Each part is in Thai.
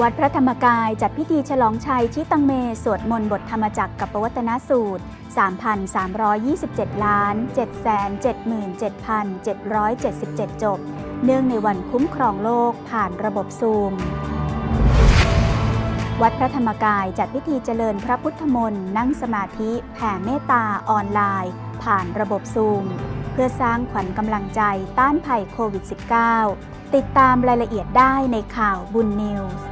วัดพระธรรมกายจัดพิธีฉลองชัยชิตังเม สวดมนต์บทธรรมจักรกับปวัตนสูตร 3,327 ล้าน777,777 จบ เนื่องในวันคุ้มครองโลกผ่านระบบซูม วัดพระธรรมกายจัดพิธีเจริญพระพุทธมนต์นั่งสมาธิแผ่เมตตาออนไลน์ ผ่านระบบซูม เพื่อสร้างขวัญกำลังใจต้านภัยโควิด -19 ติดตามรายละเอียดได้ในข่าวบุญนิวส์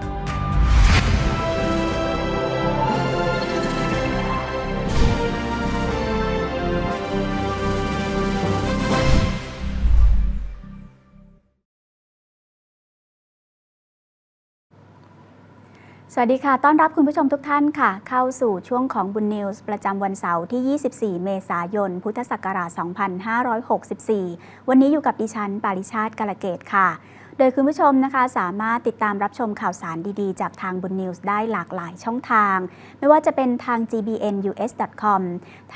สวัสดีค่ะ ต้อนรับคุณผู้ชมทุกท่านค่ะ เข้าสู่ช่วงของบุญนิวส์ประจำวันเสาร์ที่ 24 เมษายน พุทธศักราช 2564 วันนี้อยู่กับดิฉัน ปาริชาติกาลเกตค่ะ ดยคุณผู้ชมนะคะสามารถติดตามรับชมข่าวสารดีๆ จากทางบุญนิวส์ได้หลากหลายช่องทาง ไม่ว่าจะเป็นทาง gbnus.com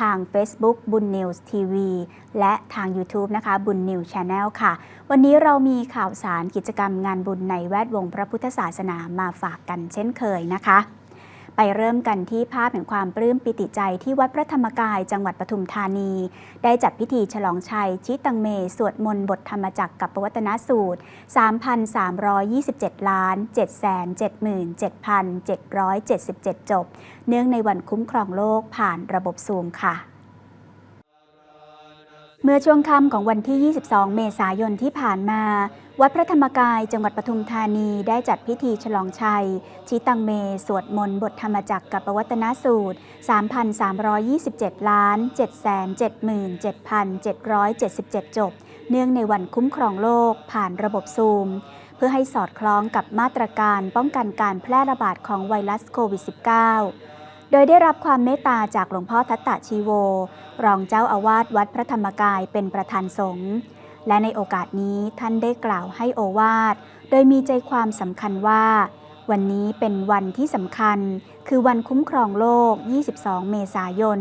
ทาง Facebook บุญนิวส์ทีวีและทาง YouTube นะคะบุญนิวส์ชาแนลค่ะ วันนี้เรามีข่าวสารกิจกรรมงานบุญในแวดวงพระพุทธศาสนามาฝากกันเช่นเคยนะคะ ไปเริ่มกันที่ภาพแห่งความปลื้มปิติใจที่วัดพระธรรมกายจังหวัดปทุมธานี ได้จัดพิธีฉลองชัย ชิตังเม สวดมนต์บทธรรมจักรกับปวัตนสูตร 3,327 ล้าน 777,777 จบ เนื่องในวันคุ้มครองโลกผ่านระบบซูมค่ะ เมื่อช่วงค่ำของวันที่ 22 เมษายนที่ผ่านมา วัดพระธรรมกายจังหวัดปทุมธานีได้จัดพิธีฉลองชัย ชิตังเม สวดมนต์บทธรรมจักรกับปวัตนสูตร 3,327 ล้าน 777,777 จบ เนื่องในวันคุ้มครองโลกผ่านระบบซูม เพื่อให้สอดคล้องกับมาตรการป้องกันการแพร่ระบาดของไวรัสโควิด -19 ดยได้รับความเมตตาจากหลวงพ่อทัตตะชีโว รองเจ้าอาวาสวัดพระธรรมกายเป็นประธานสงฆ์ และในโอกาสนี้ท่านได้กล่าวให้โอวาท โดยมีใจความสำคัญว่า วันนี้เป็นวันที่สำคัญ คือวันคุ้มครองโลก 22 เมษายน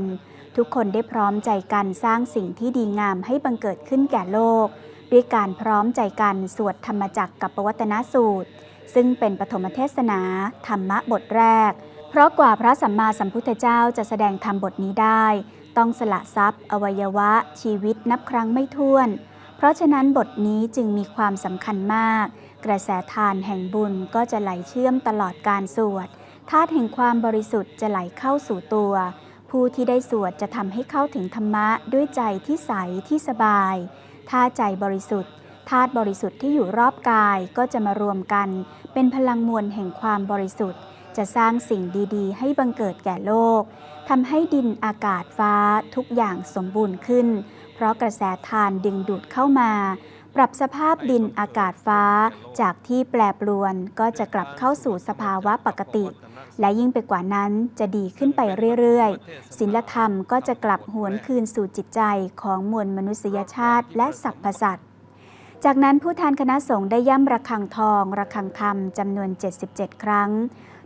ทุกคนได้พร้อมใจกันสร้างสิ่งที่ดีงามให้บังเกิดขึ้นแก่โลก ด้วยการพร้อมใจกันสวดธรรมจักรกับปวัตนสูตร ซึ่งเป็นปฐมเทศนา ธรรมะบทแรก เพราะกว่าพระสัมมาสัมพุทธเจ้าจะแสดงธรรมบทนี้ได้ ต้องสละทรัพย์ อวัยวะ ชีวิตนับครั้งไม่ถ้วน เพราะฉะนั้นบทนี้จึงมีความสำคัญมาก กระแสทานแห่งบุญก็จะไหลเชื่อมตลอดการสวดธาตุแห่งความบริสุทธิ์จะไหลเข้าสู่ตัว ผู้ที่ได้สวดจะทำให้เข้าถึงธรรมะด้วยใจที่ใสที่สบาย ถ้าใจบริสุทธิ์ธาตุบริสุทธิ์ที่อยู่รอบกายก็จะมารวมกัน เป็นพลังมวลแห่งความบริสุทธิ์ จะสร้างสิ่งดีๆ ให้บังเกิดแก่โลกทำให้ดินอากาศฟ้าทุกอย่างสมบูรณ์ขึ้น เพราะกระแสทานดึงดูดเข้ามา ปรับสภาพดินอากาศฟ้าจากที่แปรปรวนก็จะกลับเข้าสู่สภาวะปกติ และยิ่งไปกว่านั้นจะดีขึ้นไปเรื่อยๆศีลธรรมก็จะกลับหวนคืนสู่จิตใจของมวลมนุษยชาติและสรรพสัตว์ จากนั้นผู้แทนคณะสงฆ์ได้ย่ำระฆังทอง ระฆังธรรมจำนวน 77 ครั้ง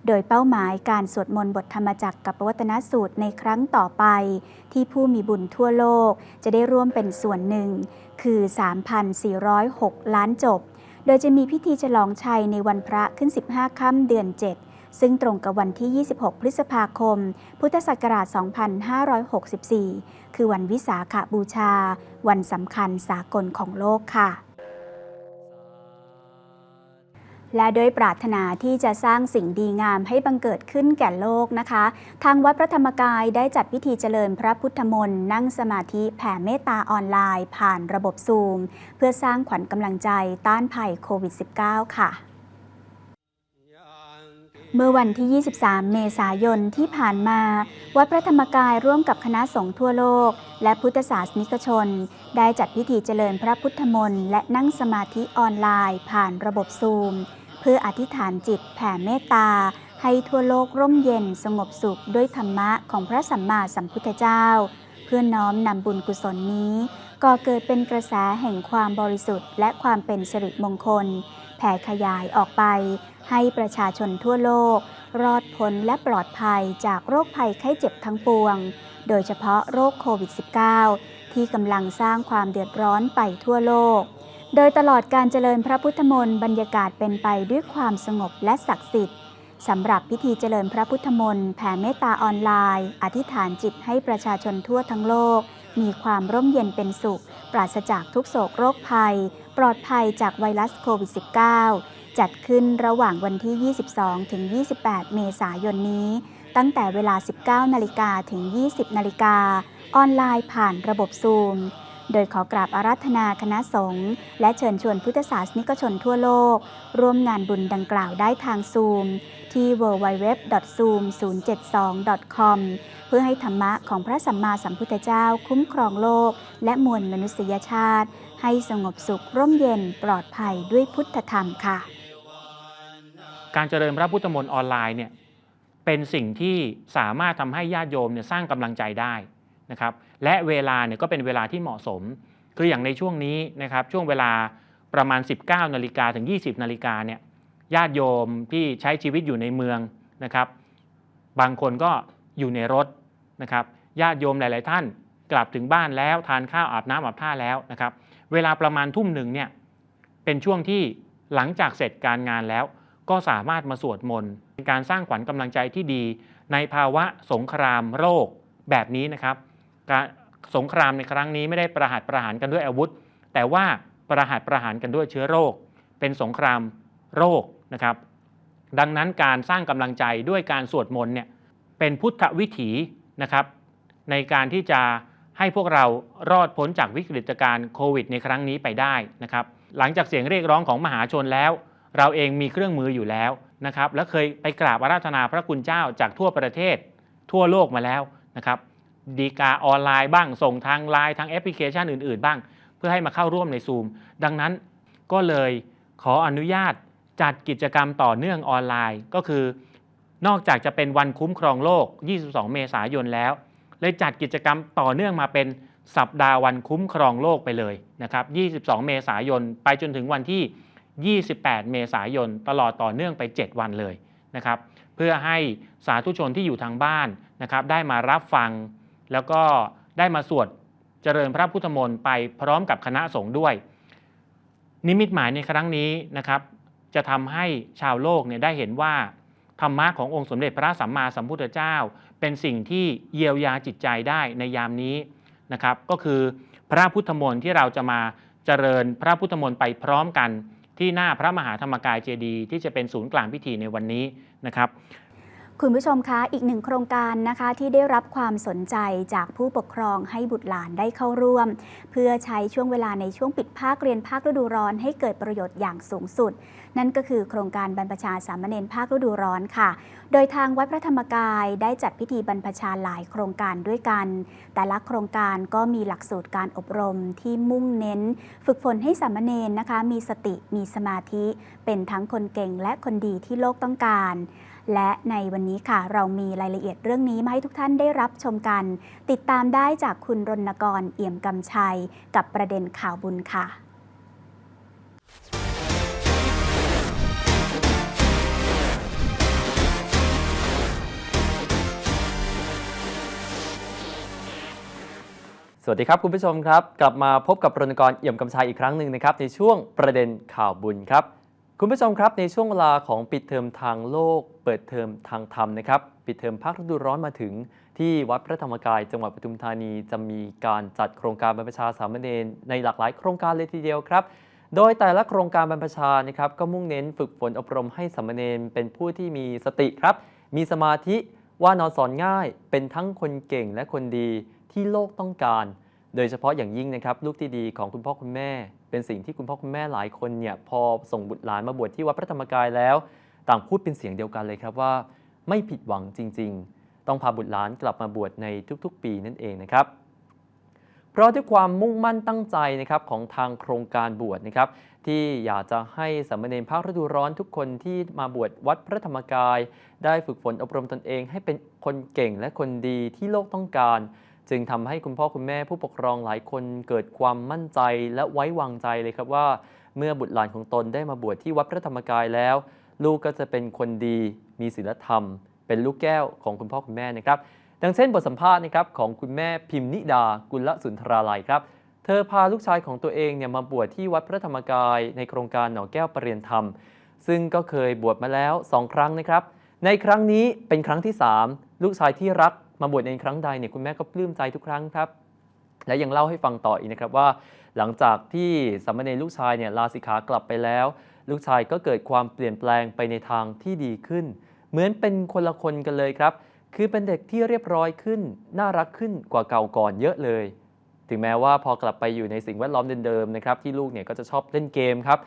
โดยเป้าหมายการสวดมนต์บทธรรมจักรกับวัตนสูตรในครั้งต่อไป ที่ผู้มีบุญทั่วโลกจะได้ร่วมเป็นส่วนหนึ่ง คือ 3,406 ล้านจบ โดยจะมีพิธีฉลองชัยในวันพระขึ้น 15 ค่ำเดือน 7 ซึ่งตรงกับวันที่ 26 พฤษภาคม พุทธศักราช 2564 คือวันวิสาขบูชา วันสำคัญสากลของโลกค่ะ และด้วยปรารถนาที่จะสร้างสิ่งดีงามให้บังเกิดขึ้นแก่โลกนะคะ ทางวัดพระธรรมกายได้จัดพิธีเจริญพระพุทธมนต์นั่งสมาธิแผ่เมตตาออนไลน์ ผ่านระบบซูม เพื่อสร้างขวัญกำลังใจต้านภัยโควิด -19 ค่ะเมื่อวันที่ 23 เมษายนที่ผ่านมา วัดพระธรรมกายร่วมกับคณะสงฆ์ทั่วโลก และพุทธศาสนิกชน ได้จัดพิธีเจริญพระพุทธมนต์และนั่งสมาธิออนไลน์ ผ่านระบบซูม เพื่ออธิษฐานจิตแผ่เมตตา ให้ทั่วโลกร่มเย็นสงบสุขด้วยธรรมะของพระสัมมาสัมพุทธเจ้า เพื่อน้อมนำบุญกุศลนี้ก่อเกิดเป็นกระแสแห่งความบริสุทธิ์ และความเป็นสิริมงคล แผ่ขยายออกไป ให้ประชาชนทั่วโลก รอดพ้นและปลอดภัยจากโรคภัยไข้เจ็บทั้งปวง โดยเฉพาะโรคโควิด -19 ที่กำลังสร้างความเดือดร้อนไปทั่วโลก โดยตลอดการเจริญพระพุทธมนต์บรรยากาศเป็นไปด้วยความสงบและศักดิ์สิทธิ์สำหรับพิธีเจริญพระพุทธมนต์แผ่เมตตาออนไลน์ อธิษฐานจิตให้ประชาชนทั่วทั้งโลก มีความร่มเย็นเป็นสุข ปราศจากทุกโศกโรคภัย ปลอดภัยจากไวรัสโควิด -19 จัดขึ้นระหว่างวันที่ 22 ถึง 28 เมษายนนี้ ตั้งแต่เวลา 19 นาฬิกาถึง 20 นาฬิกาออนไลน์ผ่านระบบซูม โดยขอกราบอาราธนาคณะสงฆ์และเชิญชวนพุทธศาสนิกชนทั่วโลก ร่วมงานบุญดังกล่าวได้ทางซูม ที่ www.zoom072.com เพื่อให้ธรรมะของพระสัมมาสัมพุทธเจ้าคุ้มครองโลก และมวลมนุษยชาติ ให้สงบสุขร่มเย็นปลอดภัยด้วยพุทธธรรมค่ะ การเจริญพระพุทธมนต์ออนไลน์เนี่ยเป็นสิ่งที่สามารถทำให้ญาติโยมเนี่ยสร้างกำลังใจได้นะครับ และเวลาเนี่ยก็เป็นเวลาที่เหมาะสม คืออย่างในช่วงนี้นะครับช่วงเวลาประมาณ 19นาฬิกาถึง 20นาฬิกาเนี่ยญาติโยมที่ใช้ชีวิตอยู่ในเมืองนะครับ บางคนก็อยู่ในรถนะครับญาติโยมหลาย ๆ ท่านกลับถึงบ้านแล้วทานข้าวอาบน้ำอาบท่าแล้วนะครับ เวลาประมาณทุ่มหนึ่งเนี่ยเป็นช่วงที่หลังจากเสร็จการงานแล้ว ก็สามารถมาสวดมนต์เป็นการสร้างขวัญกำลังใจที่ดี ในภาวะสงครามโรคแบบนี้นะครับ การสงครามในครั้งนี้ไม่ได้ประหัตประหารกันด้วยอาวุธ แต่ว่าประหัตประหารกันด้วยเชื้อโรค เป็นสงครามโรคนะครับ ดังนั้นการสร้างกำลังใจด้วยการสวดมนต์เนี่ยเป็นพุทธวิถีนะครับ ในการที่จะให้พวกเรารอดพ้นจากวิกฤตการณ์โควิด ในครั้งนี้ไปได้นะครับ หลังจากเสียงเรียกร้องของมหาชนแล้ว เราเองมีเครื่องมืออยู่แล้วนะครับ และเคยไปกราบอาราธนาพระคุณเจ้าจากทั่วประเทศ ทั่วโลกมาแล้วนะครับ ดีกาออนไลน์บ้าง ส่งทางไลน์ทางแอปพลิเคชันอื่น ๆ บ้าง เพื่อให้มาเข้าร่วมในซูมดังนั้นก็เลยขออนุญาตจัดกิจกรรมต่อเนื่องออนไลน์ก็คือนอกจากจะเป็นวันคุ้มครองโลก 22 เมษายนแล้ว เลยจัดกิจกรรมต่อเนื่องมาเป็นสัปดาห์วันคุ้มครองโลกไปเลยนะครับ 22 เมษายน ไปจนถึงวันที่ 28 เมษายน ตลอดต่อเนื่องไป 7 วันเลยนะครับ เพื่อให้สาธุชนที่อยู่ทางบ้านนะครับ ได้มารับฟัง แล้วก็ได้มาสวดเจริญพระพุทธมนต์ไปพร้อมกับคณะสงฆ์ด้วย นิมิตหมายในครั้งนี้นะครับ จะทำให้ชาวโลกเนี่ยได้เห็นว่าธรรมะขององค์สมเด็จพระสัมมาสัมพุทธเจ้า เป็นสิ่งที่เยียวยาจิตใจได้ในยามนี้นะครับ ก็คือพระพุทธมนต์ที่เราจะมาเจริญพระพุทธมนต์ไปพร้อมกันที่หน้าพระมหาธรรมกายเจดีย์ที่จะเป็นศูนย์กลางพิธีในวันนี้นะครับ คุณผู้ชมคะอีกหนึ่งโครงการนะคะที่ได้รับความสนใจจากผู้ปกครองให้บุตรหลานได้เข้าร่วม เพื่อใช้ช่วงเวลาในช่วงปิดภาคเรียนภาคฤดูร้อนให้เกิดประโยชน์อย่างสูงสุด นั่นก็คือโครงการบรรพชาสามเณรภาคฤดูร้อนค่ะ โดยทางวัดพระธรรมกายได้จัดพิธีบรรพชาหลายโครงการด้วยกัน แต่ละโครงการก็มีหลักสูตรการอบรมที่มุ่งเน้น ฝึกฝนให้สามเณรนะคะ มีสติมีสมาธิ เป็นทั้งคนเก่งและคนดีที่โลกต้องการ และในวันนี้ค่ะ เรามีรายละเอียดเรื่องนี้มาให้ทุกท่านได้รับชมกัน ติดตามได้จากคุณรณกรเอี่ยมกำชัย กับประเด็นข่าวบุญค่ะสวัสดีครับคุณผู้ชมครับ กลับมาพบกับรณกรเอี่ยมกำชัยอีกครั้งหนึ่งนะครับในช่วงประเด็นข่าวบุญครับ คุณผู้ชมครับในช่วงเวลาของปิดเทอมทางโลก เปิดเทอมทางธรรมนะครับ ปิดเทอมภาคฤดูร้อนมาถึง ที่วัดพระธรรมกาย จังหวัดปทุมธานีจะมีการจัดโครงการบรรพชาสามเณรในหลากหลายโครงการเลยทีเดียวครับ โดยแต่ละโครงการบรรพชานะครับก็มุ่งเน้นฝึกฝนอบรมให้สามเณรเป็นผู้ที่มีสติครับ มีสมาธิว่านอนสอนง่าย เป็นทั้งคนเก่งและคนดีที่โลกต้องการ โดยเฉพาะอย่างยิ่งนะครับลูกที่ดีของคุณพ่อคุณแม่ เป็นสิ่งที่คุณพ่อคุณแม่หลายคนเนี่ยพอส่งบุตรหลานมาบวชที่วัดพระธรรมกายแล้ว ต่างพูดเป็นเสียงเดียวกันเลยครับว่า ไม่ผิดหวังจริง ๆ ต้องพาบุตรหลานกลับมาบวชในทุกๆ ปีนั่นเองนะครับเพราะด้วยความมุ่งมั่นตั้งใจนะครับของทางโครงการบวชนะครับที่อยากจะให้สามเณรภาคฤดูร้อนทุกคนที่มาบวชวัดพระธรรมกาย ได้ฝึกฝนอบรมตนเอง ให้เป็นคนเก่งและคนดีที่โลกต้องการ จึงทำให้คุณพ่อคุณแม่ผู้ปกครองหลายคนเกิดความมั่นใจและไว้วางใจเลยครับว่า เมื่อบุตรหลานของตนได้มาบวชที่วัดพระธรรมกายแล้ว ลูกก็จะเป็นคนดีมีศีลธรรม เป็นลูกแก้วของคุณพ่อคุณแม่นะครับดังเช่นบทสัมภาษณ์นะครับของคุณแม่พิมนิดากุลสุนทราลัยครับ เธอพาลูกชายของตัวเองเนี่ยมาบวชที่วัดพระธรรมกายในโครงการหนองแก้วประเรียนธรรม ซึ่งก็เคยบวชมาแล้ว 2 ครั้งนะครับ ในครั้งนี้เป็นครั้งที่ 3 ลูกชายที่รัก มาบวชในครั้งใดเนี่ยคุณแม่ก็ปลื้มใจทุกครั้งครับ และยังเล่าให้ฟังต่ออีกนะครับว่า หลังจากที่สามเณรลูกชายเนี่ยลาสิกขากลับไปแล้ว ลูกชายก็เกิดความเปลี่ยนแปลงไปในทางที่ดีขึ้น เหมือนเป็นคนละคนกันเลยครับ คือเป็นเด็กที่เรียบร้อยขึ้น น่ารักขึ้นกว่าเก่าก่อนเยอะเลย ถึงแม้ว่าพอกลับไปอยู่ในสิ่งแวดล้อมเดิมๆนะครับที่ลูกเนี่ยก็จะชอบเล่นเกมครับ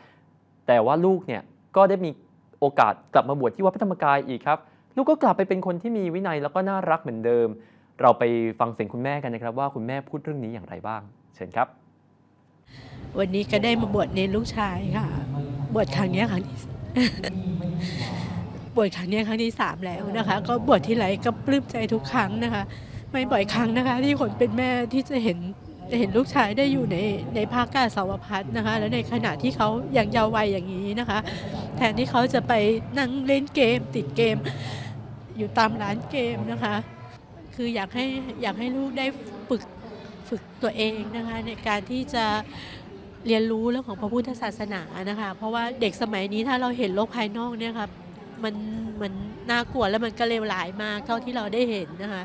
แต่ว่าลูกเนี่ยก็ได้มีโอกาสกลับมาบวชที่วัดพระธรรมกายอีกครับ ลูกก็กลับไปเป็นคนที่มีวินัยแล้วก็น่ารักเหมือนเดิม เราไปฟังเสียงคุณแม่กันนะครับว่าคุณแม่พูดเรื่องนี้อย่างไรบ้าง เชิญครับ วันนี้ก็ได้มาบวชเนรลูกชายค่ะ บวชครั้งนี้ครั้งที่ บวชครั้งนี้ครั้งที่สามแล้วนะคะ ก็บวชที่ไรก็ปลื้มใจทุกครั้งนะคะ ไม่บ่อยครั้งนะคะ ที่คนเป็นแม่ที่จะเห็น จะเห็นลูกชายได้อยู่ในในภาคกาสาวพัฒน์นะคะ และในขณะที่เขายังเยาว์วัยอย่างนี้นะคะ แทนที่เขาจะไปนั่งเล่นเกม ติดเกม อยู่ตามร้านเกมนะคะ คืออยากให้อยากให้ลูกได้ฝึกฝึกตัวเองนะคะ ในการที่จะเรียนรู้เรื่องของพระพุทธศาสนานะคะ เพราะว่าเด็กสมัยนี้ถ้าเราเห็นโลกภายนอกเนี่ยครับมันมันน่ากลัวแล้วมันก็เลวร้ายมากเท่าที่เราได้เห็นนะคะ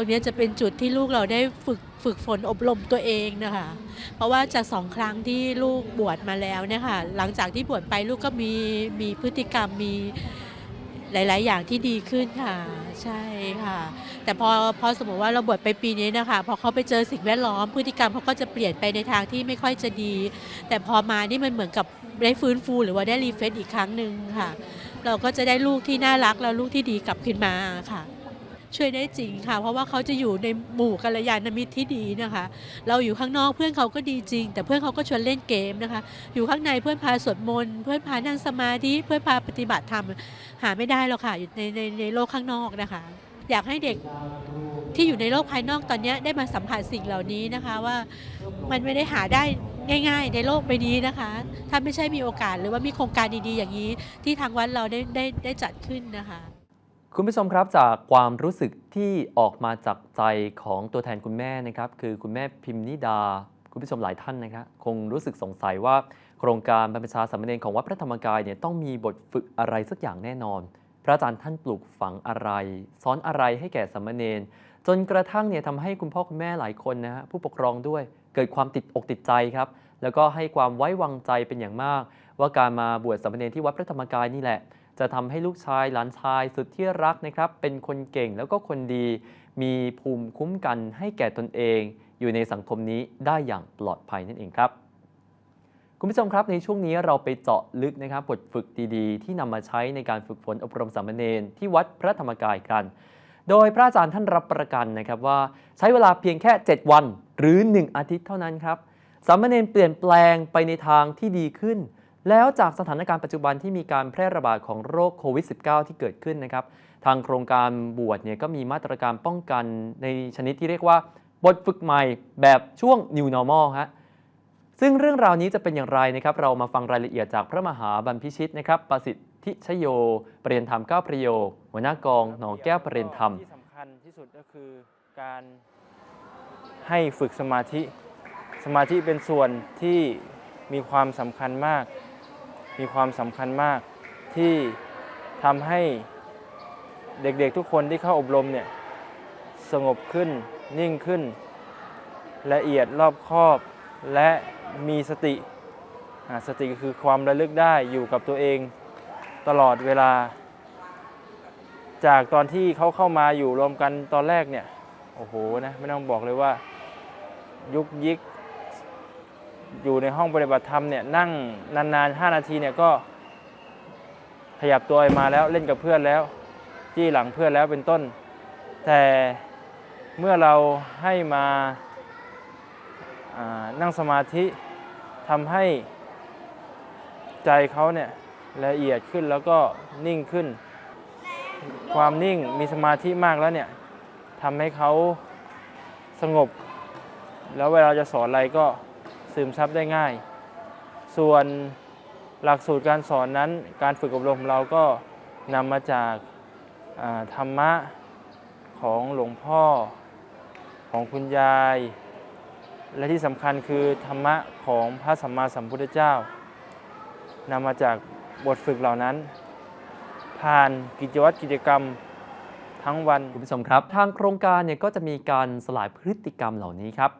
รงนี้จะเป็นจุดที่ลูกเราได้ฝึกฝึกฝนอบรมตัวเองนะคะ เพราะว่าจากสองครั้งที่ลูกบวชมาแล้วเนี่ยค่ะ หลังจากที่บวชไปลูกก็มีมีพฤติกรรมมีหลาย ๆ อย่างที่ดีขึ้นค่ะ ใช่ค่ะ แต่พอพอสมมติว่าเราบวชไปปีนี้นะคะ พอเขาไปเจอสิ่งแวดล้อมพฤติกรรมเขาก็จะเปลี่ยนไปในทางที่ไม่ค่อยจะดี แต่พอมานี่มันเหมือนกับได้ฟื้นฟูหรือว่าได้รีเฟรชอีกครั้งหนึ่งค่ะ เราก็จะได้ลูกที่น่ารักแล้วลูกที่ดีกลับขึ้นมาค่ะ ช่วยได้จริงค่ะ เพราะว่าเขาจะอยู่ในหมู่กัลยาณมิตรที่ดีนะคะ เราอยู่ข้างนอกเพื่อนเขาก็ดีจริง แต่เพื่อนเขาก็ชวนเล่นเกมนะคะ อยู่ข้างในเพื่อนพาสวดมนต์เพื่อนพานั่งสมาธิเพื่อนพาปฏิบัติธรรมหาไม่ได้หรอกค่ะอยู่ในในในโลกข้างนอกนะคะ อยากให้เด็กที่อยู่ในโลกภายนอกตอนนี้ได้มาสัมผัสสิ่งเหล่านี้นะคะว่ามันไม่ได้หาได้ง่าย ๆ ในโลกใบนี้นะคะ ถ้าไม่ใช่มีโอกาสหรือว่ามีโครงการดีๆ อย่างนี้ ที่ทางวัดเราได้ได้ได้จัดขึ้นนะคะ คุณผู้ชมครับจากความรู้สึกที่ออกมาจากใจของตัวแทนคุณแม่นะครับ คือคุณแม่พิมนิดา คุณผู้ชมหลายท่านนะครับคงรู้สึกสงสัยว่า โครงการบรรพชาสามเณรของวัดพระธรรมกายเนี่ยต้องมีบทฝึกอะไรสักอย่างแน่นอน พระอาจารย์ท่านปลูกฝังอะไร สอนอะไรให้แก่สามเณรจนกระทั่งเนี่ยทำให้คุณพ่อคุณแม่หลายคนนะฮะผู้ปกครองด้วยเกิดความติดอกติดใจครับ แล้วก็ให้ความไว้วางใจเป็นอย่างมาก ว่าการมาบวชสามเณรที่วัดพระธรรมกายนี่แหละ จะทำให้ลูกชายหลานชายสุดที่รักนะครับ เป็นคนเก่งแล้วก็คนดี มีภูมิคุ้มกันให้แก่ตนเอง อยู่ในสังคมนี้ได้อย่างปลอดภัยนั่นเองครับคุณผู้ชมครับในช่วงนี้เราไปเจาะลึกนะครับบทฝึกดีๆ ที่นำมาใช้ในการฝึกฝนอบรมสามเณรที่วัดพระธรรมกายกัน โดยพระอาจารย์ท่านรับประกันนะครับว่าใช้เวลาเพียงแค่ 7 วัน หรือ 1 อาทิตย์เท่านั้นครับสามเณรเปลี่ยนแปลงไปในทางที่ดีขึ้น แล้วจากสถานการณ์ปัจจุบันที่มีการแพร่ระบาดของโรคโควิด -19 ที่เกิดขึ้นนะครับ ทางโครงการบวชเนี่ยก็มีมาตรการป้องกันในชนิดที่เรียกว่า บทฝึกใหม่แบบช่วง New Normal ฮะซึ่งเรื่องราวนี้จะเป็นอย่างไรนะครับ เรามาฟังรายละเอียดจากพระมหาบัมพิชิตนะครับประสิทธิชโย เปรียนธรรมเก้าประโย หัวหน้ากองหนองแก้วเปรียนธรรมที่สำคัญที่สุดก็คือการให้ฝึกสมาธิ สมาธิเป็นส่วนที่มีความสำคัญมาก มีความสำคัญมากที่ทำให้เด็กๆทุกคนที่เข้าอบรมเนี่ยสงบขึ้นนิ่งขึ้น ละเอียดรอบคอบและมีสติสติกคือความระลึกได้อยู่กับตัวเองตลอดเวลา จากตอนที่เขาเข้ามาอยู่รวมกันตอนแรกเนี่ยโอ้โหนะไม่ต้องบอกเลยว่ายุกยิก อยู่ในห้องปฏิบัติธรรมเนี่ยนั่งนานๆ 5 นาทีเนี่ยก็ขยับตัวมาแล้วเล่นกับเพื่อนแล้วจี้หลังเพื่อนแล้วเป็นต้น แต่เมื่อเราให้มาานั่งสมาธิทำให้ใจเขาเนี่ยละเอียดขึ้นแล้วก็นิ่งขึ้น ความนิ่งมีสมาธิมากแล้วเนี่ยทำให้เขาสงบ แล้วเวลาจะสอนอะไรก็ ซึมซับได้ง่าย ส่วนหลักสูตรการสอนนั้นการฝึกอบรมเราก็นำมาจากาธรรมะของหลวงพ่อของคุณยาย และที่สำคัญคือธรรมะของพระสัมมาสัมพุทธเจ้านำมาจากบทฝึกเหล่านั้น ผ่านกิจวัตรกิจกรรมทั้งวันคุณผู้ชมครับ ทางโครงการเนี่ยก็จะมีการสลายพฤติกรรมเหล่านี้ครับ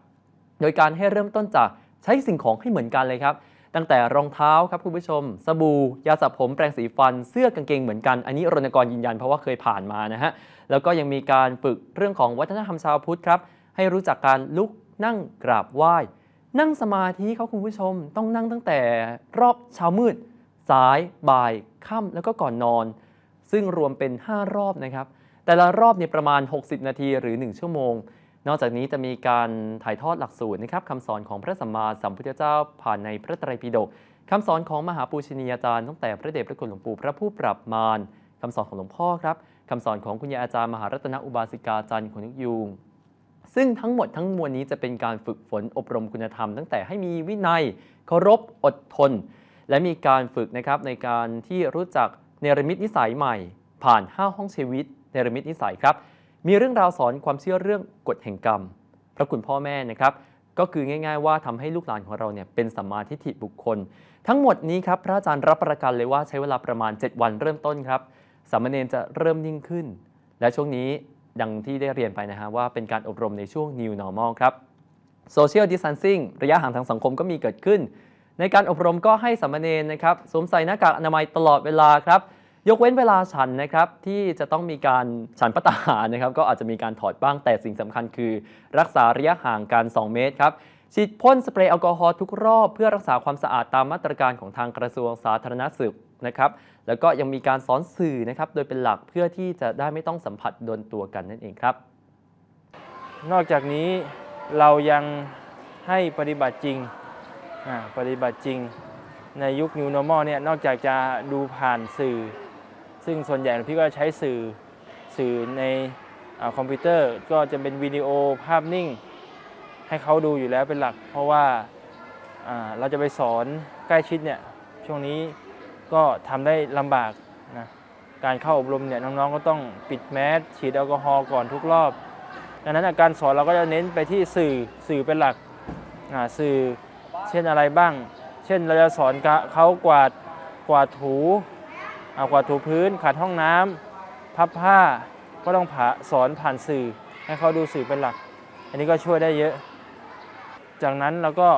โดยการให้เริ่มต้นจาก ใช้สิ่งของให้เหมือนกันเลยครับ ตั้งแต่รองเท้าครับคุณผู้ชม สบู่ยาสระผมแปรงสีฟันเสื้อกางเกงเหมือนกัน อันนี้รณกรยืนยันเพราะว่าเคยผ่านมานะฮะแล้วก็ยังมีการฝึกเรื่องของวัฒนธรรมชาวพุทธครับให้รู้จักการลุกนั่งกราบไหว้ นั่งสมาธิครับคุณผู้ชม ต้องนั่งตั้งแต่รอบเช้ามืด สาย บ่าย ค่ำแล้วก็ก่อนนอน ซึ่งรวมเป็น 5 รอบนะครับ แต่ละรอบเนี่ยประมาณ 60 นาทีหรือ 1 ชั่วโมง นอกจากนี้จะมีการถ่ายทอดหลักสูตรนะครับคำสอนของพระสัมมาสัมพุทธเจ้าผ่านในพระไตรปิฎกคำสอนของมหาปูชนียาจารย์ตั้งแต่พระเดชพระคุณหลวงปู่พระผู้ปรับมารคำสอนของหลวงพ่อครับคำสอนของคุณยายอาจารย์มหารัตนอุบาสิกาจารย์ขนิกยูงซึ่งทั้งหมดทั้งมวลนี้จะเป็นการฝึกฝนอบรมคุณธรรม ตั้งแต่ให้มีวินัยเคารพอดทน และมีการฝึกนะครับในการที่รู้จักเนรมิตนิสัยใหม่ ผ่าน 5 ห้องชีวิตเนรมิตนิสัยครับ มีเรื่องราวสอนความเชื่อเรื่องกฎแห่งกรรม พระคุณพ่อแม่นะครับก็คือง่าย ๆ ว่าทำให้ลูกหลานของเราเนี่ยเป็นสัมมาทิฏฐิบุคคล ทั้งหมดนี้ครับพระอาจารย์รับประกันเลยว่าใช้เวลาประมาณ 7 วันเริ่มต้นครับสามเณรจะเริ่มนิ่งขึ้น และช่วงนี้ดังที่ได้เรียนไปนะฮะว่าเป็นการอบรมในช่วง New Normal ครับ Social Distancing ระยะห่างทางสังคมก็มีเกิดขึ้น ในการอบรมก็ให้สามเณรนะครับสวมใส่หน้ากากอนามัยตลอดเวลาครับ ยกเว้นเวลาฉันนะครับที่จะต้องมีการฉันพัตตาหารนะครับก็อาจจะมีการถอดบ้างแต่สิ่งสำคัญคือ รักษาระยะห่างกัน 2 เมตรครับฉีดพ่นสเปรย์แอลกอฮอล์ทุกรอบเพื่อรักษาความสะอาดตามมาตรการของทางกระทรวงสาธารณสุขนะครับแล้วก็ยังมีการสอนสื่อนะครับโดยเป็นหลักเพื่อที่จะได้ไม่ต้องสัมผัสโดนตัวกันนั่นเองครับ นอกจากนี้เรายังให้ปฏิบัติจริงอ่าปฏิบัติจริงในยุค New Normal เนี่ยนอกจากจะดูผ่านสื่อ ซึ่งส่วนใหญ่พี่ก็ใช้สื่อสื่อในอคอมพิวเตอร์ ก็จะเป็นวิดีโอภาพนิ่ง ให้เขาดูอยู่แล้วเป็นหลัก เพราะว่าเราจะไปสอนใกล้ชิดเนี่ยช่วงนี้ก็ทำได้ลำบากนะการเข้าอบรมเนี่ยน้องๆก็ต้องปิดแมสฉีดแอลกอฮอล์ก่อนทุกรอบดังนั้นการสอนเราก็จะเน้นไปที่สื่อสื่อเป็นหลักสื่อเช่นอะไรบ้าง เช่นเราจะสอนเขากวาดกวาดถู เอากวาดถูพื้นขัดห้องน้ำพับผ้าก็ต้องผ่าสอนผ่านสื่อ ให้เขาดูสื่อเป็นหลัก อันนี้ก็ช่วยได้เยอะ จากนั้นเราก็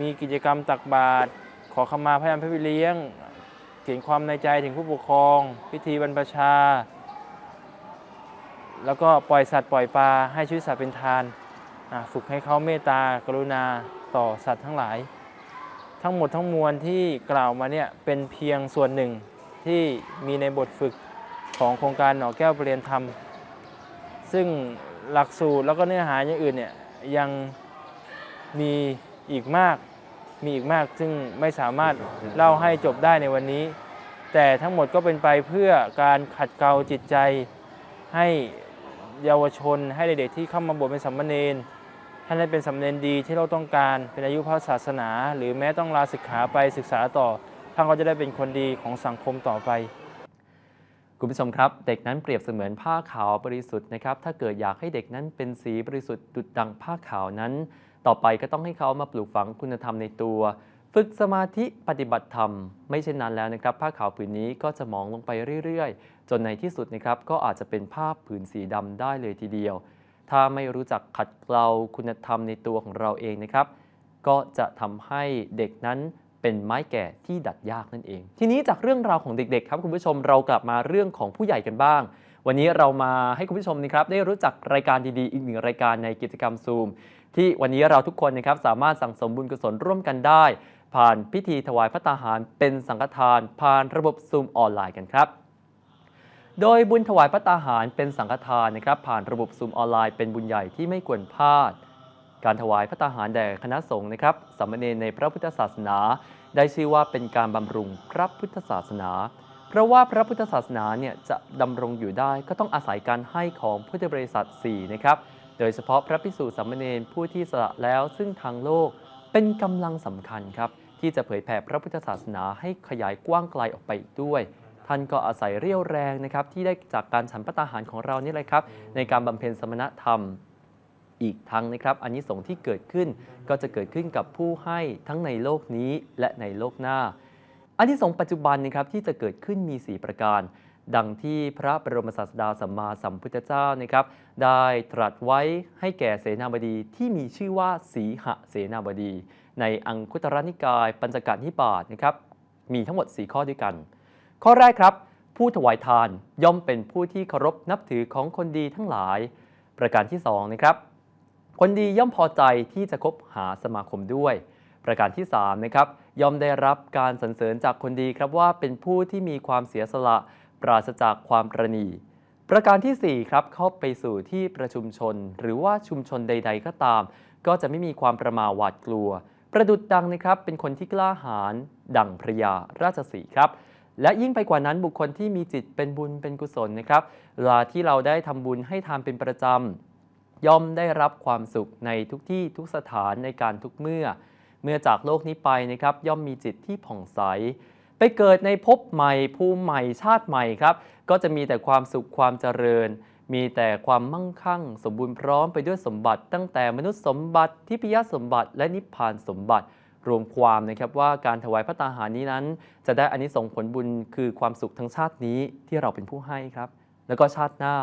มีกิจกรรมตักบาตรขอขมาพระยามพระวิเลี้ยง เขียนความในใจถึงผู้ปกครอง พิธีบรรพชา แล้วก็ปล่อยสัตว์ปล่อยปลาให้ชีวิตสัตว์เป็นทาน ฝึกให้เขาเมตตากรุณาต่อสัตว์ทั้งหลาย ทั้งหมดทั้งมวลที่กล่าวมาเนี่ยเป็นเพียงส่วนหนึ่งที่มีในบทฝึกของโครงการหน่อแก้วปรเรียนธรรม ซึ่งหลักสูตรแล้วก็เนื้อหาอย่างอื่นเนี่ยยังมีอีกมากมีอีกมากซึ่งไม่สามารถเล่าให้จบได้ในวันนี้ แต่ทั้งหมดก็เป็นไปเพื่อการขัดเกลาจิตใจให้เยาวชน ให้เด็กๆที่เข้ามาบวชเป็นสัมมเนน ท่านได้เป็นสัมมเนนดีที่เราต้องการเป็นอายุพระศาสนา หรือแม้ต้องลาศึกขาไปศึกษาต่อ ท่านก็จะได้เป็นคนดีของสังคมต่อไป คุณผู้ชมครับเด็กนั้นเปรียบเสมือนผ้าขาวบริสุทธิ์นะครับถ้าเกิดอยากให้เด็กนั้นเป็นสีบริสุทธิ์ดุจดังผ้าขาวนั้น ต่อไปก็ต้องให้เขามาปลูกฝังคุณธรรมในตัว ฝึกสมาธิปฏิบัติธรรม ไม่เช่นนั้นแล้วนะครับ ผ้าขาวผืนนี้ก็จะมองลงไปเรื่อยๆ จนในที่สุดนะครับก็อาจจะเป็นผ้าผืนสีดำได้เลยทีเดียว ถ้าไม่รู้จักขัดเกลาคุณธรรมในตัวของเราเองนะครับ ก็จะทำให้เด็กนั้นเป็นไม้แก่ที่ดัดยากนั่นเอง ทีนี้จากเรื่องราวของเด็ก ๆ ครับคุณผู้ชมเรากลับมาเรื่องของผู้ใหญ่กันบ้าง วันนี้เรามาให้คุณผู้ชมนะครับได้รู้จักรายการดีๆ อีกหนึ่งรายการในกิจกรรมซูม ที่วันนี้เราทุกคนนะครับสามารถสั่งสมบุญกุศลร่วมกันได้ ผ่านพิธีถวายพระตาหารเป็นสังฆทาน ผ่านระบบซูมออนไลน์กันครับ โดยบุญถวายพระตาหารเป็นสังฆทานนะครับ ผ่านระบบซูมออนไลน์เป็นบุญใหญ่ที่ไม่ควรพลาด การถวายพระตาหารแด่คณะสงฆ์นะครับสามเณรในพระพุทธศาสนา ได้ชื่อว่าเป็นการบำรุงพระพุทธศาสนา เพราะว่าพระพุทธศาสนาเนี่ยจะดำรงอยู่ได้ก็ต้องอาศัยการให้ของพุทธบริษัท4นะครับโดยเฉพาะพระภิกษุสามเณรผู้ที่สละแล้วซึ่งทางโลกเป็นกำลังสำคัญครับที่จะเผยแผ่พระพุทธศาสนาให้ขยายกว้างไกลออกไปอีกด้วย ท่านก็อาศัยเรี่ยวแรงนะครับที่ได้จากการฉันพระตาหารของเรานี่แหละครับ ในการบำเพ็ญสมณธรรมอีกทั้งนะครับอันนี้สงส์ที่เกิดขึ้นก็จะเกิดขึ้นกับผู้ให้ทั้งในโลกนี้และในโลกหน้า อันที่สงส์ปัจจุบันนะครับที่จะเกิดขึ้นมี 4 ประการ ดังที่พระบรมศาสดาสัมมาสัมพุทธเจ้านะครับ ได้ตรัสไว้ให้แก่เสนาบดีที่มีชื่อว่าสีหเสนาบดี ในอังคุตรนิกาย ปัญจกนิบาตนะครับมีทั้งหมด 4 ข้อด้วยกัน ข้อแรกครับ ผู้ถวายทานย่อมเป็นผู้ที่เคารพนับถือของคนดีทั้งหลาย ประการที่2นะครับคนดีย่อมพอใจที่จะคบหาสมาคมด้วย ประการที่3นะครับย่อมได้รับการสรรเสริญจากคนดีครับว่าเป็นผู้ที่มีความเสียสละปราศจากความประนีประการทีสี่4ครับเข้าไปสู่ที่ประชุมชน หรือว่าชุมชนใด ๆ ก็ตาม ก็จะไม่มีความประมาหวาดกลัว ประดุดดังนะครับเป็นคนที่กล้าหาญดังพระยาราชสีครับ และยิ่งไปกว่านั้นบุคคลที่มีจิตเป็นบุญเป็นกุศลนะครับเวลาที่เราได้ทำบุญให้ทานเป็นประจำย่อมได้รับความสุขในทุกที่ทุกสถานในการทุกเมื่อ เมื่อจากโลกนี้ไปนะครับ ย่อมมีจิตที่ผ่องใส ไปเกิดในภพใหม่ภูมิใหม่ชาติใหม่ครับ ก็จะมีแต่ความสุขความเจริญ มีแต่ความมั่งคั่ง สมบูรณ์พร้อมไปด้วยสมบัติ ตั้งแต่มนุษย์สมบัติทิพยสมบัติและนิพพานสมบัติ รวมความนะครับว่าการถวายพระตาหารนี้นั้น จะได้อานิสงส์ผลบุญคือความสุขทั้งชาตินี้ที่เราเป็นผู้ให้ครับ แล้วก็ชาติหน้า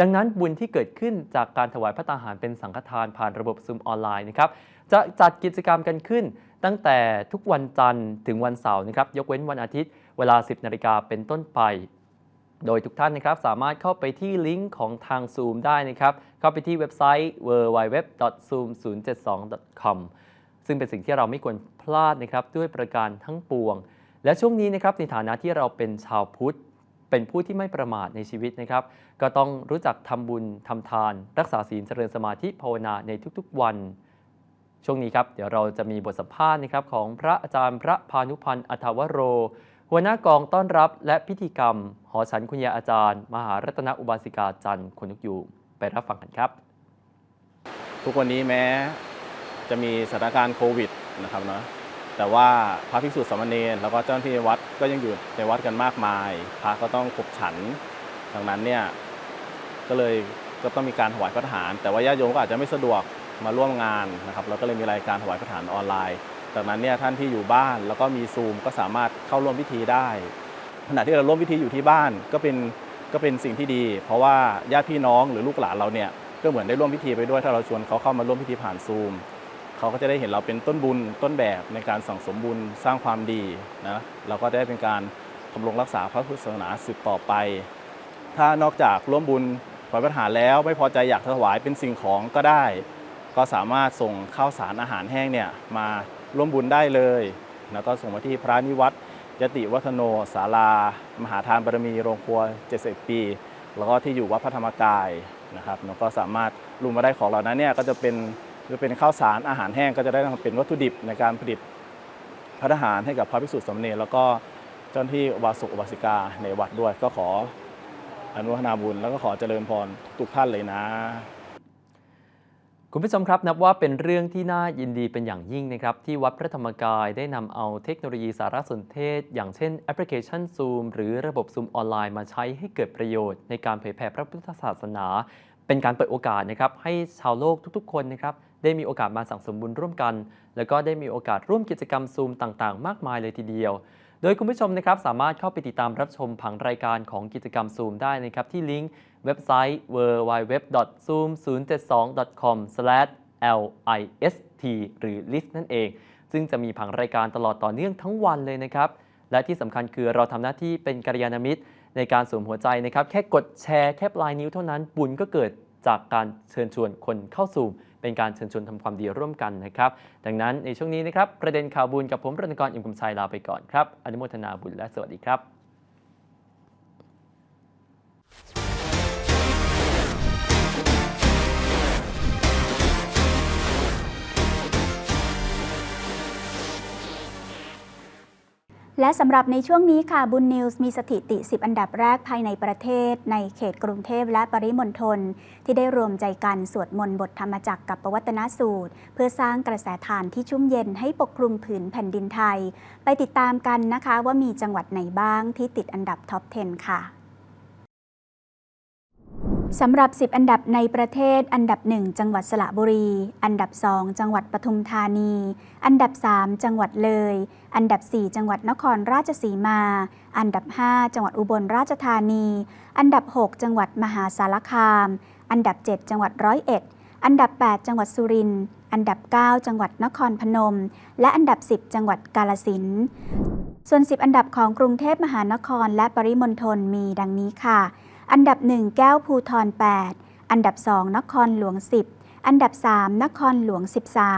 ดังนั้นบุญที่เกิดขึ้นจากการถวายพระตาหารเป็นสังฆทานผ่านระบบซูมออนไลน์นะครับจะจัดกิจกรรมกันขึ้น ตั้งแต่ทุกวันจันทร์ถึงวันเสาร์นะครับยกเว้นวันอาทิตย์ เวลา 10นาฬิกาเป็นต้นไปโดยทุกท่านนะครับสามารถเข้าไปที่ลิงก์ของทาง Zoom ได้นะครับ เข้าไปที่เว็บไซต์ www.zoom072.com ซึ่งเป็นสิ่งที่เราไม่ควรพลาดนะครับด้วยประการทั้งปวง และช่วงนี้นะครับในฐานะที่เราเป็นชาวพุทธ เป็นผู้ที่ไม่ประมาทในชีวิตนะครับ ก็ต้องรู้จักทำบุญทำทาน รักษาศีลเจริญสมาธิภาวนาในทุกๆวัน ช่วงนี้ครับเดี๋ยวเราจะมีบทสัมภาษณ์นะครับของพระอาจารย์พระพานุพันธ์อัฐวโร หัวหน้ากองต้อนรับ และพิธีกรรม หอฉันคุณยาอาจารย์ มหารัตนอุบาสิกาจันทร์คนนุกยูไปรับฟังกันครับ ทุกวันนี้แม้ จะมีสถานการณ์โควิดนะครับเนาะแต่ว่าพระภิกษุสามเณรแล้วก็เจ้าหน้าที่วัดก็ยังอยู่ในวัดกันมากมาย พระก็ต้องขบฉันดังนั้นเนี่ยก็เลยก็ต้องมีการถวายพระทหาร แต่ว่าญาติโยมก็อาจจะไม่สะดวกมาร่วมงานนะครับเราก็เลยมีรายการถวายพระทหารออนไลน์ดังนั้นเนี่ยท่านที่อยู่บ้านแล้วก็มีซูมก็สามารถเข้าร่วมพิธีได้ขณะที่เราร่วมพิธีอยู่ที่บ้านก็เป็นก็เป็นสิ่งที่ดี เพราะว่าญาติพี่น้องหรือลูกหลานเราเนี่ยก็เหมือนได้ร่วมพิธีไปด้วยถ้าเราชวนเขาเข้ามาร่วมพิธีผ่านซูม เขาก็จะได้เห็นเราเป็นต้นบุญต้นแบบในการสั่งสมบุญสร้างความดีนะเราก็ได้เป็นการทำรงรักษาพระพุทธศาสนาสืบต่อไป ถ้านอกจากร่วมบุญถวายพระทหาแล้วไม่พอใจอยากถวายเป็นสิ่งของก็ได้ ก็สามารถส่งข้าวสารอาหารแห้งเนี่ยมาร่วมบุญได้เลยแล้วก็ส่งมาที่พระนิวัตยติวัฒโนศาลา มหาทานบารมีโรงครัว 70 ปี แล้วก็ที่อยู่วัดพระธรรมกายนะครับแล้วก็สามารถรวมมาได้ของเหล่านั้นเนี่ยก็จะเป็น จะเป็นข้าวสารอาหารแห้งก็จะได้เป็นวัตถุดิบในการผลิตพระทหารให้กับพระภิกษุสามเณรแล้วก็เจ้าหน้าที่วาสุวาสิกาในวัดด้วยก็ขออนุโมทนาบุญแล้วก็ขอเจริญพรทุกท่านเลยนะ คุณผู้ชมครับนับว่าเป็นเรื่องที่น่ายินดีเป็นอย่างยิ่งนะครับ ที่วัดพระธรรมกายได้นำเอาเทคโนโลยีสารสนเทศ อย่างเช่นแอปพลิเคชัน Zoom หรือระบบ Zoom ออนไลน์มาใช้ให้เกิดประโยชน์ในการเผยแผ่พระพุทธศาสนา เป็นการเปิดโอกาสนะครับให้ชาวโลกทุกๆ คนนะครับได้มีโอกาสมาสั่งสมบุญร่วมกัน แล้วก็ได้มีโอกาสร่วมกิจกรรม Zoom ต่างๆ มากมายเลยทีเดียว โดยคุณผู้ชมนะครับสามารถเข้าไปติดตามรับชมผังรายการของกิจกรรม Zoom ได้นะครับที่ลิงก์เว็บไซต์ www.zoom072.com/list หรือ list นั่นเอง ซึ่งจะมีผังรายการตลอดต่อเนื่องทั้งวันเลยนะครับและที่สำคัญคือเราทำหน้าที่เป็นกัลยาณมิตรในการสวมหัวใจนะครับ แค่กดแชร์แค่ปลายนิ้วเท่านั้นบุญก็เกิดจากการเชิญชวนคนเข้าสู่ เป็นการเชิญชวนทำความดีร่วมกันนะครับ ดังนั้นในช่วงนี้นะครับประเด็นข่าวบุญกับผมรณกรอิมกุมชัยลาไปก่อนครับอนุโมทนาบุญและสวัสดีครับ และสำหรับในช่วงนี้ค่ะบุญนิวส์มีสถิติ 10 อันดับแรกภายในประเทศ ในเขตกรุงเทพและปริมณฑลที่ได้รวมใจกันสวดมนต์บทธรรมจักรกับประวัตนสูตร เพื่อสร้างกระแสทานที่ชุ่มเย็นให้ปกคลุมผืนแผ่นดินไทย ไปติดตามกันนะคะว่ามีจังหวัดไหนบ้างที่ติดอันดับท็อป 10 ค่ะ สำหรับ 10 อันดับในประเทศ อันดับ 1 จังหวัดสระบุรี อันดับ 2 จังหวัดปทุมธานี อันดับ 3 จังหวัดเลย อันดับ 4 จังหวัดนครราชสีมา อันดับ 5 จังหวัดอุบลราชธานี อันดับ 6 จังหวัดมหาสารคาม อันดับ 7 จังหวัดร้อยเอ็ด อันดับ 8 จังหวัดสุรินทร์ อันดับ 9 จังหวัดนครพนม และอันดับ 10 จังหวัดกาลสินส่วน 10 อันดับของกรุงเทพมหานครและปริมณฑลมีดังนี้ค่ะ อันดับ 1 แก้วภูทร 8 อันดับ 2 นครหลวง 10 อันดับ 3 นครหลวง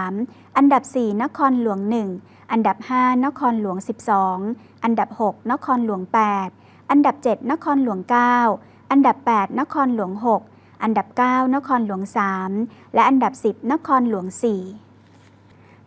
13 อันดับ 4 นครหลวง 1 อันดับ 5 นครหลวง 12 อันดับ 6 นครหลวง 8 อันดับ 7 นครหลวง 9 อันดับ 8 นครหลวง 6 อันดับ 9 นครหลวง 3 และอันดับ 10 นครหลวง 4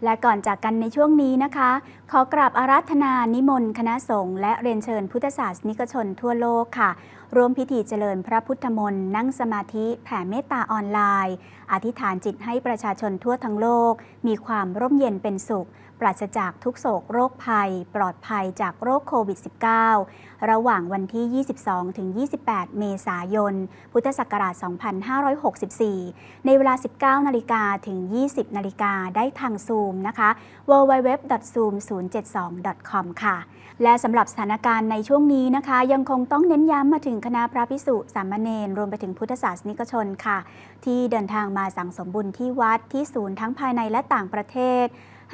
และก่อนจากกันในช่วงนี้นะคะ ขอกราบอาราธนานิมนต์คณะสงฆ์และเรียนเชิญพุทธศาสนิกชนทั่วโลกค่ะ ร่วมพิธีเจริญพระพุทธมนต์นั่งสมาธิแผ่เมตตาออนไลน์ อธิษฐานจิตให้ประชาชนทั่วทั้งโลก มีความร่มเย็นเป็นสุข ราศจากทุกโศกโรคภัย ปลอดภัยจากโรคโควิด -19 ระหว่างวันที่ 22 ถึง 28 เมษายน พุทธศักราช 2564 ในเวลา 19 นาฬิกาถึง 20 นาฬิกาได้ทางซูมนะคะ www.zoom072.com ค่ะ และสำหรับสถานการณ์ในช่วงนี้นะคะ ยังคงต้องเน้นย้ำมาถึงคณะพระพิสุสามเณรรวมไปถึงพุทธศาสนิกชนค่ะ ที่เดินทางมาสั่งสมบุญที่วัดที่ศูนย์ทั้งภายในและต่างประเทศ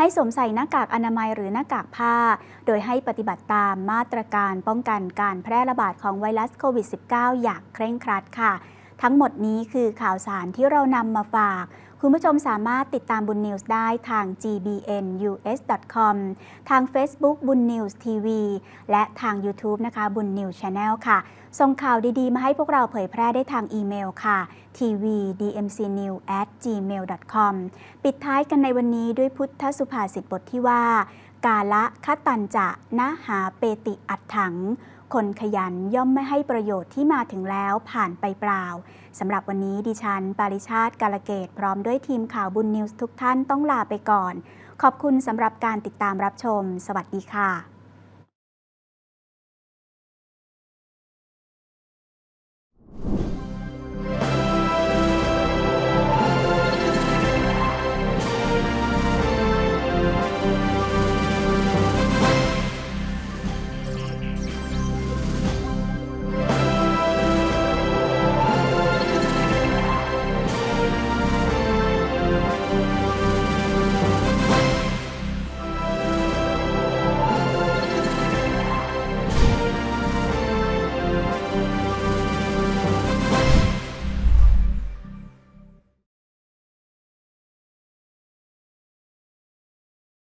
ให้สวมใส่หน้ากากอนามัยหรือหน้ากากผ้า โดยให้ปฏิบัติตามมาตรการป้องกันการแพร่ระบาดของไวรัสโควิด -19 อย่างเคร่งครัดค่ะ ทั้งหมดนี้คือข่าวสารที่เรานำมาฝาก คุณผู้ชมสามารถติดตามบุญนิวส์ได้ทาง gbnus.com ทาง Facebook บุญนิวส์ทีวีและทาง YouTube นะคะ บุญนิวส์ชาแนลค่ะ ส่งข่าวดีๆ มาให้พวกเราเผยแพร่ได้ทางอีเมลค่ะ tvdmcnew@gmail. com ปิดท้ายกันในวันนี้ด้วยพุทธสุภาษิตบทที่ว่า กาละคตันจะนะหาเปติอัดถัง คนขยันย่อมไม่ให้ประโยชน์ที่มาถึงแล้วผ่านไปเปล่าสำหรับวันนี้ดิฉัน ปาริชาติกาลเกต พร้อมด้วยทีมข่าวบุญนิวส์ทุกท่านต้องลาไปก่อน ขอบคุณสำหรับการติดตามรับชม สวัสดีค่ะ